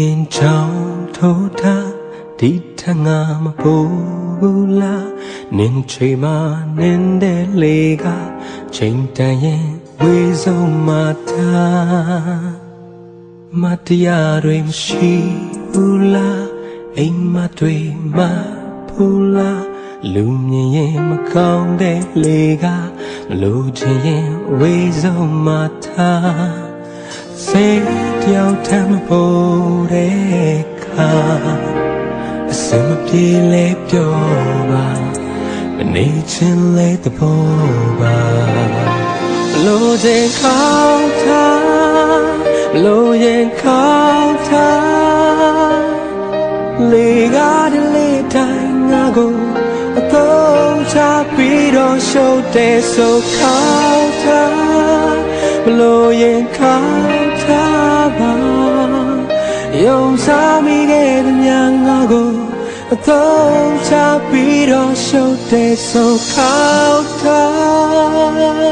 ရင်ချောင်းထိုးထားဒီထငါမပူဘူးလားနင်းချိန်မှာနင်းတဲ့လေကချိန်တန်ရင်ဝေဆုံးမထားမတရားတွေမရှိဘူးလားအိမ်မတွေမဖူလားလူမြင်ရင်မကောင်းတဲ့လေကမလို့ချင်ရင်ဝေဆုံးမထားစိ တ်တယောက်တည်းမပေါ်တဲ့ခါအစမပြေလဲပြောပါမနေချင်လဲတပေါ်ပါမလို့ချင်ခေါင်းထားမလို့ရင်ခေါင်းထားလေကားတလေတိုင်းငါကိုအတော့ချပြီးတော့ရှုပ်တဲ့ဆိုခေါင်းထား မလို့ရင်ခေါင်းထားပါယုံစားမိခဲ့တဲ့မြတ်ငါကိုအတော့ချပြီးတော့ရှုပ်တဲ့ဆိုခေါင်းထား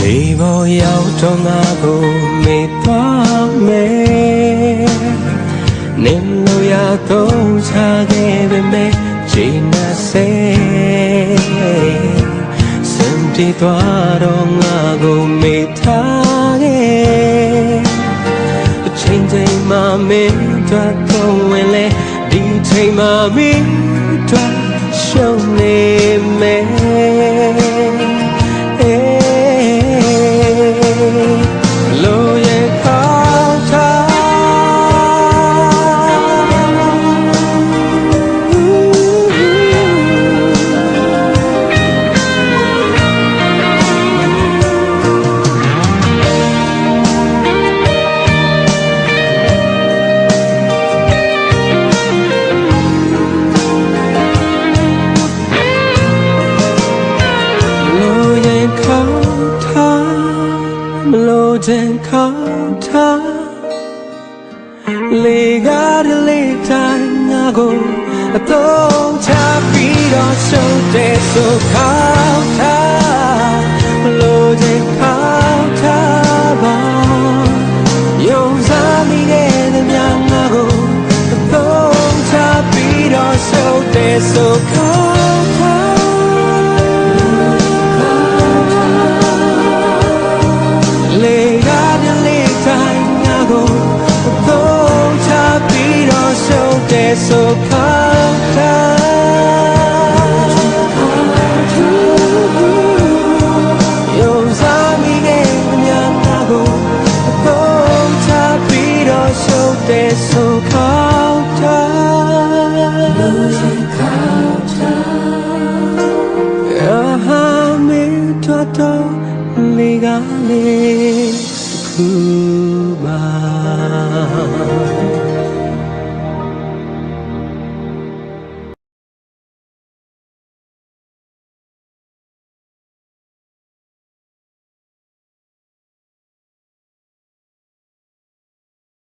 လေပေါ်ရောက်တော့ငါကိုမေ့သွားမယ်နင်း စံတီသွားတော့ငါကိုမေ့ထားခဲ့အချိန်ချိန်မှမင်းတို့တော့ဝင်လေဒီချိန်မှမင်းတို့ရှုံးနေမယ် လို့ရင်ခေါင်းထားလေကားတလေတိုင်းငါကိုအတော့ချပြီးတော့ရှုံးတဲ့ဆိုခေါင်းထားမလို့ တဲ့ဆိုခေါင်းထားယုံစားမိခဲ့တဲ့ညငါကိုတော့ချပြီးတော့ရှုံးတဲ့ဆိုခေါင်းထားလို့ရင်ခေါင်းထားအာ